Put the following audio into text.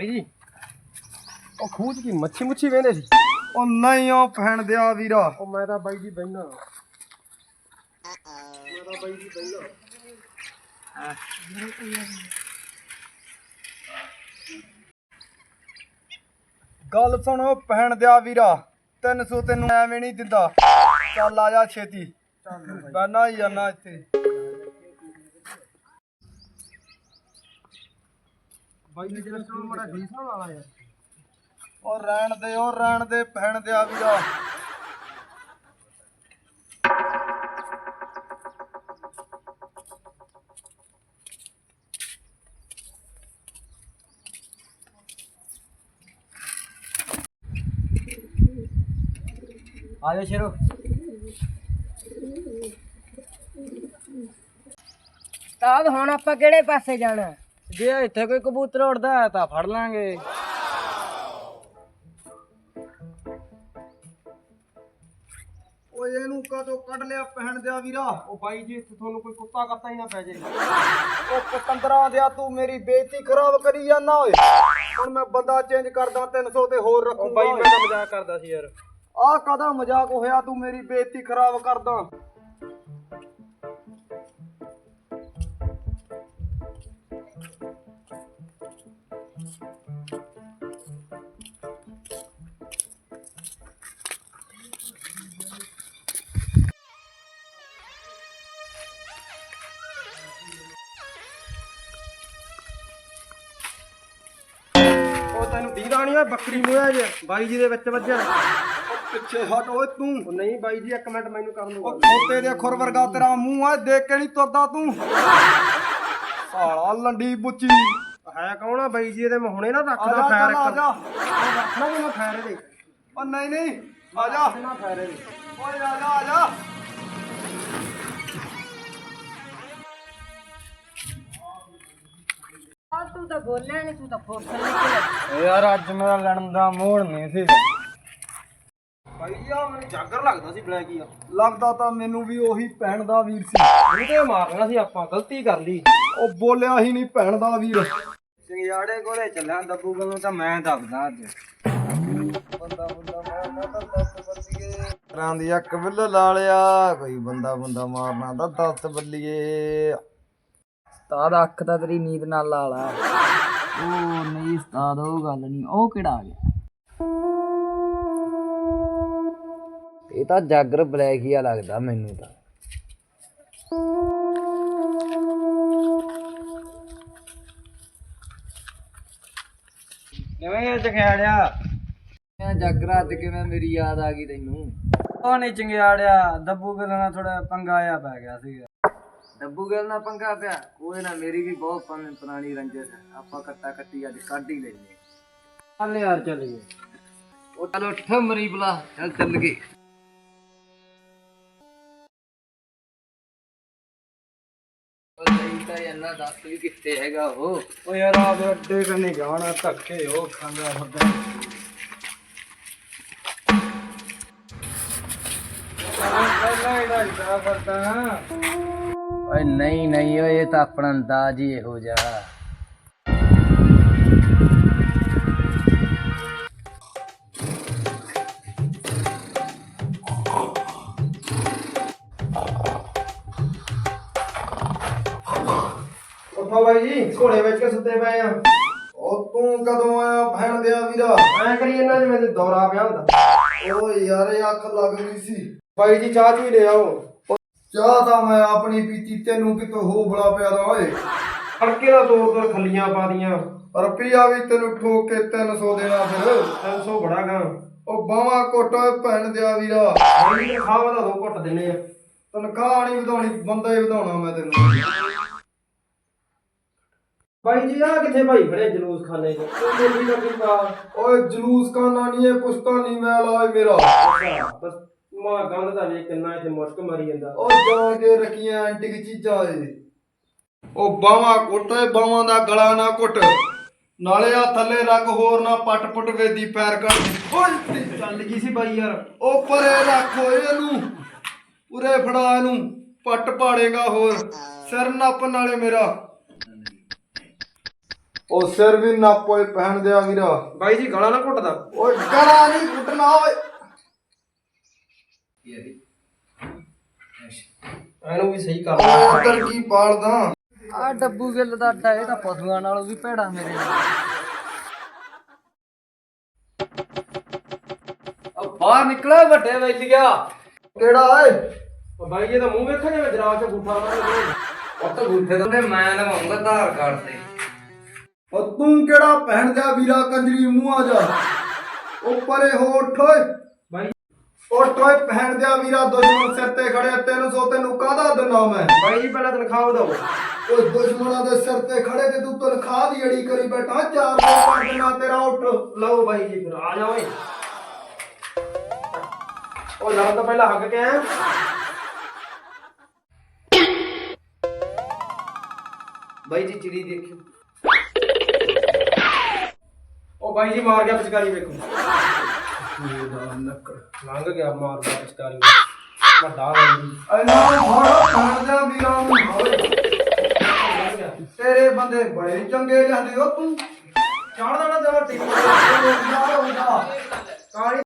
ਬਾਈ ਜੀ। ਉਹ ਖੂਹ 'ਚ ਕੀ ਮੱਛੀ ਮੁੱਛੀ ਵੇਂਦੇ ਸੀ? ਉਹ ਨਹੀਂ ਉਹ ਭੈਣ ਦਿਆ ਵੀਰਾ। ਉਹ ਮੈਂ ਤਾਂ ਬਾਈ ਜੀ ਬੈਣਾ ਮੈਂ ਤਾਂ ਬਾਈ ਜੀ ਬੈਣਾ ਗੱਲ ਸੁਣੋ ਭੈਣ ਦਿਆ ਵੀਰਾ 300 ਤੈਨੂੰ ਐਵੇਂ ਨਹੀਂ ਦਿੰਦਾ। ਚੱਲ ਆ ਜਾ ਛੇਤੀ। ਬੈਨਾ ਹੀ ਜਾਨਾ ਇੱਥੇ। ਬਾਈ ਜੀ ਜਿਹੜਾ ਸਟੋਰ ਬੜਾ ਫੀਸ ਨਾਲ ਵਾਲਾ ਯਾਰ। ਉਹ ਰਹਿਣ ਦੇ ਉਹ ਰਹਿਣ ਦੇ ਭੈਣ ਦਿਆ ਵੀਰਾ। ਆ ਜਾ ਸ਼ੇਰੋ। ਤਾਂ ਹੁਣ ਆਪਾਂ ਕਿਹੜੇ ਪਾਸੇ ਜਾਣਾ? ਜੇ ਇੱਥੇ ਕੋਈ ਕਬੂਤਰ ਉੜਦਾ ਹੈ ਤਾਂ ਫੜ ਲਾਂਗੇ। ਓਏ ਇਹਨੂੰ ਕਦੋਂ ਕੱਢ ਲਿਆ ਭੈਣ ਦਿਆ ਵੀਰਾ? ਉਹ ਬਾਈ ਜੀ ਇੱਥੇ ਤੁਹਾਨੂੰ ਕੋਈ ਕੁੱਤਾ ਕੱਤਾ ਹੀ ਨਾ ਪੈ ਜੇ ਉਹ ਪਤੰਦਰਾ ਦਿਆ ਤੂੰ ਮੇਰੀ ਬੇਇੱਜ਼ਤੀ ਖਰਾਬ ਕਰੀ ਜਾਂਦਾ ਓਏ। ਹੁਣ ਮੈਂ ਬੰਦਾ ਚੇਂਜ ਕਰਦਾ 300 ਤੇ ਹੋਰ ਰੱਖੂਗਾ। ਬਾਈ ਮੈਂ ਤਾਂ ਮਜ਼ਾਕ ਕਰਦਾ ਸੀ ਯਾਰ। ਆਹ ਕਦਾ ਮਜ਼ਾਕ ਹੋਇਆ ਤੂੰ ਮੇਰੀ ਬੇਇੱਜ਼ਤੀ ਖਰਾਬ ਕਰਦਾ। ਉਹ ਤੈਨੂੰ ਦੀਦਾ ਨਹੀਂ ਓਏ ਬੱਕਰੀ ਮੂੰਹ ਜੇ ਬਾਈ ਜੀ ਦੇ ਵਿੱਚ ਵੱਜਿਆ ਪਿੱਛੇ ਹਟ ਓਏ ਤੂੰ। ਉਹ ਨਹੀਂ ਬਾਈ ਜੀ ਇੱਕ ਮਿੰਟ ਮੈਨੂੰ ਕਰਨ ਦੋ ਖੋਤੇ ਦੇ ਖੁਰ ਵਰਗਾ ਤੇਰਾ ਮੂੰਹ ਆ ਦੇਖ ਕੇ ਨਹੀਂ ਤੁਰਦਾ ਤੂੰ। ਸਾਲਾ ਲੰਡੀ ਬੁੱਚੀ। ਹੈ ਕੌਣ ਆ ਬਾਈ ਜੀ ਇਹਦੇ ਮੈਂ ਹੁਣੇ ਨਾ ਆ ਰੱਖਦਾ ਜਾ ਫੈਰ ਚੱਲ ਆ ਜਾ। ਰੱਖਣਾ ਵੀ ਮੈਂ ਫੈਰ ਇਹਦੇ। ਉਹ ਨਹੀਂ ਨਹੀਂ ਆ ਜਾ। ਨਾ ਫੈਰ ਇਹਦੇ। ਓਏ ਆ ਜਾ ਆ ਜਾ। ਆ ਤੂੰ ਤਾਂ ਬੋਲਿਆ ਨਹੀਂ ਤੂੰ ਤਾਂ ਫੋਰਸਲ ਨਿਕਲ ਯਾਰ ਅੱਜ ਮੇਰਾ ਲੜਨ ਦਾ ਮੂਡ ਨਹੀਂ ਸੀ। ਬਾਈ ਜੀ ਆ ਮੈਨੂੰ ਜਾਗਰ ਲੱਗਦਾ ਸੀ ਬਲੈਕ ਹੀ ਆ। ਲੱਗਦਾ ਤਾਂ ਮੈਨੂੰ ਵੀ ਉਹੀ ਭੈਣ ਦਾ ਵੀਰ ਸੀ। ਤੇ ਮਾਰਨਾ ਸੀ ਆਪਾਂ ਗਲਤੀ ਕਰ ਲਈ। ਉਹ ਬੋਲਿਆ ਹੀ ਨਹੀਂ ਭੈਣ ਦਾ ਵੀਰ। ਸਿੰਗਿਆੜੇ ਕੋਲੇ ਚੱਲਿਆ ਦੱਬੂ ਨੂੰ ਤਾਂ ਮੈਂ ਦੱਬਦਾ ਅੱਜ। ਬੰਦਾ ਬੰਦਾ ਮਾਰਨਾ ਤਾਂ ਦਸ ਬੱਲੀਏ ਰਾਂ ਦੀ ਅੱਖ ਬਿੱਲ ਲਾ ਕੋਈ ਬੰਦਾ ਬੰਦਾ ਮਾਰਨਾ ਤਾਂ ਦਸ ਬੱਲੀਏ ਉਸਤਾਦ, ਅੱਖ ਤਾਂ ਤੇਰੀ ਨੀਂਦ ਨਾਲ ਲਾ ਲਾ। ਉਹ ਨਹੀਂ ਉਸਤਾਦ, ਉਹ ਗੱਲ ਨਹੀਂ, ਉਹ ਕਿਹੜਾ ਆ ਗਿਆ? ਇਹ ਤਾਂ ਜਾਗਰ ਬਲੈਕ ਹੀ ਆ ਲੱਗਦਾ ਮੈਨੂੰ ਤਾਂ। ਕਿਵੇਂ ਚੰਗਿਆੜਿਆ? ਮੈਂ ਜਾਗਰ ਅੱਜ ਕਿਵੇਂ ਮੇਰੀ ਯਾਦ ਆ ਗਈ ਤੈਨੂੰ? ਉਹ ਨਹੀਂ ਚੰਗਿਆੜਿਆ ਦੱਬੂ ਕੇ ਨਾਲ ਥੋੜਾ ਪੰਗਾ ਆ ਪੈ ਗਿਆ ਸੀਗਾ। ਡੱਬੂ ਗੱਲ ਨਾਲ ਪੰਗਾ ਪਿਆ? ਉਹਦੇ ਨਾਲ ਮੇਰੀ ਵੀ ਬਹੁਤ ਪੁਰਾਣੀ- ਪੁਰਾਣੀ ਰੰਜਿਸ਼ ਹੈ। ਆਪਾਂ ਕੱਟਾ ਕੱਟੀ ਅੱਜ ਕੱਢ ਹੀ ਲੈਨੇ ਚੱਲ ਯਾਰ ਚੱਲੀਏ ਉਹ ਚਲ ਉੱਠ ਮਰੀ ਬਲਾ। ਚੱਲ ਚੱਲ ਗਏ। ਨਹੀਂ ਤਾਂ ਇਹਨਾਂ ਦੱਸ ਵੀ ਕਿੱਥੇ ਹੈਗਾ ਉਹ ਉਹ ਯਾਰ ਆ ਅੱਡੇ ਕੰਨੇ ਜਾਣਾ, ਧੱਕੇ ਉਹ ਖਾਂਦਾ ਫਿਰਦਾ ਪਹਿਲਾਂ ਇਹਦਾ ਇਦਾਂ ਕਰਦਾ ਓਏ ਨਹੀਂ ਨਹੀਂ ਓਏ, ਇਹ ਤਾਂ ਆਪਣਾ ਅੰਦਾਜ਼ ਹੀ ਇਹੋ ਜਿਹਾ। ਉੱਠੋ ਬਾਈ ਜੀ ਘੋੜੇ ਵਿੱਚ ਕੇ ਸੁੱਤੇ ਪਏ ਆ? ਉਹ ਤੂੰ ਕਦੋਂ ਆਇਆ ਭੈਣ ਦਿਆ ਵੀਰਾ? ਐ ਕਰੀ ਇਹਨਾਂ ਜਿਵੇਂ ਤੇ ਦੌਰਾ ਪਿਆ ਹੁੰਦਾ। ਓਏ ਯਾਰ ਇਹ ਅੱਖ ਲੱਗ ਗਈ ਸੀ। ਬਾਈ ਜੀ ਚਾਹ ਚੂਹ ਲੈ ਆਓ। ਚਾਹ ਤਾਂ ਮੈਂ ਆਪਣੀ ਪੀਤੀ ਤੈਨੂੰ ਕਿਤੋਂ ਹੋ ਬੜਾ ਪਿਆ ਦਾ ਓਏ। ਫੜਕੇ ਦਾ ਦੋ ਦੋ ਖੱਲੀਆਂ ਪਾ ਦੀਆਂ। ਰੁਪਈਆ ਵੀ ਤੈਨੂੰ ਠੋਕ ਕੇ 300 ਦੇਣਾ ਫਿਰ। 300 ਬੜਾ ਗਾ। ਉਹ ਬਾਵਾ ਕੋਟਾ ਭੈਣ ਦਿਆ ਵੀਰਾ। ਜੀ ਖਾਵਾ ਦਾ ਦੋ ਘੁੱਟ ਦਿੰਨੇ ਆ। ਤਨਖਾਹ ਨਹੀਂ ਵਧਾਉਣੀ ਬੰਦਾ ਹੀ ਵਧਾਉਣਾ ਮੈਂ ਤੈਨੂੰ। ਬਾਈ ਜੀ ਆ ਕਿੱਥੇ ਭਾਈ ਖੜੇ ਜਲੂਸ ਖਾਨੇ ਚ? ਉਹ ਬੋਲੀ ਦਾ ਕੀ ਪਾ ਓਏ ਜਲੂਸ ਕਾਨਾ ਨਹੀਂ ਇਹ ਪੁਸਤਾ ਨਹੀਂ ਮੈਂ ਲਾਏ ਮੇਰਾ। ਬਸ ਮਾ ਗੰਦ ਦਾ ਵੇ ਕਿੰਨਾ ਇੱਥੇ ਮੁਸ਼ਕ ਮਰੀ ਜਾਂਦਾ। ਉਹ ਜਾਣ ਕੇ ਰੱਖੀਆਂ ਐਂਟੀਕ ਚੀਜ਼ਾਂ ਏ ਉਹ ਬਾਵਾ ਕੋਟੇ ਬਾਵਾਂ ਦਾ ਗਲਾ ਨਾ ਘੁੱਟ ਨਾਲੇ ਆ ਥੱਲੇ ਰੱਖ ਹੋਰ ਨਾ ਪੱਟ ਪੁੱਟ ਵੇਦੀ ਪੈਰ ਕੱਢ ਓਏ ਚੱਲ ਗਈ ਸੀ ਬਾਈ ਯਾਰ। ਉਹ ਪਰੇ ਰੱਖ ਓਏ ਇਹਨੂੰ। ਉਰੇ ਫੜਾ ਇਹਨੂੰ। ਪੱਟ ਪਾੜੇਗਾ ਹੋਰ। ਸਿਰ ਨੱਪ ਨਾਲੇ ਮੇਰਾ। ਉਹ ਸਿਰ ਵੀ ਨਾਪੋਏ ਪਹਿਣ ਦਿਆ ਵੀਰਾ। ਬਾਈ ਜੀ ਗਲਾ ਨਾ ਘੁੱਟਦਾ। ਓਏ ਗਲਾ ਨਹੀਂ ਕੁੱਟਣਾ ਓਏ। ਇਹਨੂੰ ਵੀ ਸਹੀ ਕਰ ਉੱਧਰ ਕੀ ਪਾਲਦਾ? ਆ ਡੱਬੂ ਗਿੱਲ ਦਾ ਅੱਡਾ ਇਹ ਤਾਂ ਪਸ਼ੂਆਂ ਨਾਲੋਂ ਵੀ ਭੈੜਾ ਮੇਰੇ ਨਾਲ ਆ ਬਾਹਰ ਨਿਕਲੋ ਵੱਡੇ ਵੈਲੀਆ। ਕਿਹੜਾ ਓਏ? ਉਹ ਬਾਈ ਜੀ ਦਾ ਮੂੰਹ ਵੇਖਿਆ ਜਿਵੇਂ ਜਰਾਬ ਚ ਗੁੱਠਾ ਮਾਰਿਆ ਉਹ ਤਾਂ ਗੁੱਠੇ ਤੋਂ ਮੈਂ ਲਵਾਉਂਗਾ ਆਧਾਰ ਕਾਰਡ ਤੇ। ਉਹ ਤੂੰ ਕਿਹੜਾ ਪਹਿਣ ਦਿਆ ਵੀਰਾ ਕੰਜਰੀ ਮੂੰਹ ਆ ਜਾ। ਉਹ ਪਰੇ ਹੋ ਉੱਠ ਓਏ। ਬਾਈ। ਉੱਠ ਓਏ ਪਹਿਣ ਦਿਆ ਵੀਰਾ ਦੁਸ਼ਮਣ ਸਿਰ ਤੇ ਖੜੇ 300 ਤੈਨੂੰ ਕਾਹਦਾ ਦਿਨਾ ਮੈਂ? ਬਾਈ ਜੀ ਪਹਿਲਾਂ ਤਨਖਾਹ ਦਿਓ ਓਏ ਦੁਸ਼ਮਣਾਂ ਦੇ ਸਿਰ ਤੇ ਖੜੇ ਤੇ ਤੂੰ ਤਨਖਾਹ ਦੀ ਅੜੀ ਕਰੀ ਬੈਠਾ ਚਾਰ ਕਰ ਦੇਣਾ ਤੇਰਾ ਉੱਠ। ਲਓ ਬਾਈ ਜੀ ਫਿਰ ਆ ਜਾ ਓਏ। ਉਹ ਲੜਨ ਤੋਂ ਪਹਿਲਾਂ ਹੱਗ ਕੇ ਆਇਆ ਬਾਈ ਜੀ ਚਿੜੀ ਦੇਖਿਓ। ਉਹ ਬਾਈ ਜੀ ਮਾਰ ਗਿਆ ਪਿਚਕਾਰੀ ਵੇਖੋ। ਲੰਘ ਗਿਆ ਮਾਰ ਗਿਆ ਪਿਚਕਾਰੀ ਵੱਡਾ ਐਨਾ ਫੜੋ ਪਹਿਣ ਦਿਆ ਵੀਰਾ ਨੂੰ। ਓਏ ਤੇਰੇ ਬੰਦੇ ਬੜੇ ਚੰਗੇ ਲਿਆਂਦੇ ਹੋ ਤੂੰ। ਚਾੜ ਦੇਣਾ ਜਮਾ ਟੀਮ ਓਏ ਯਾਰ ਹੋ ਜਾ ਕਾਲੀ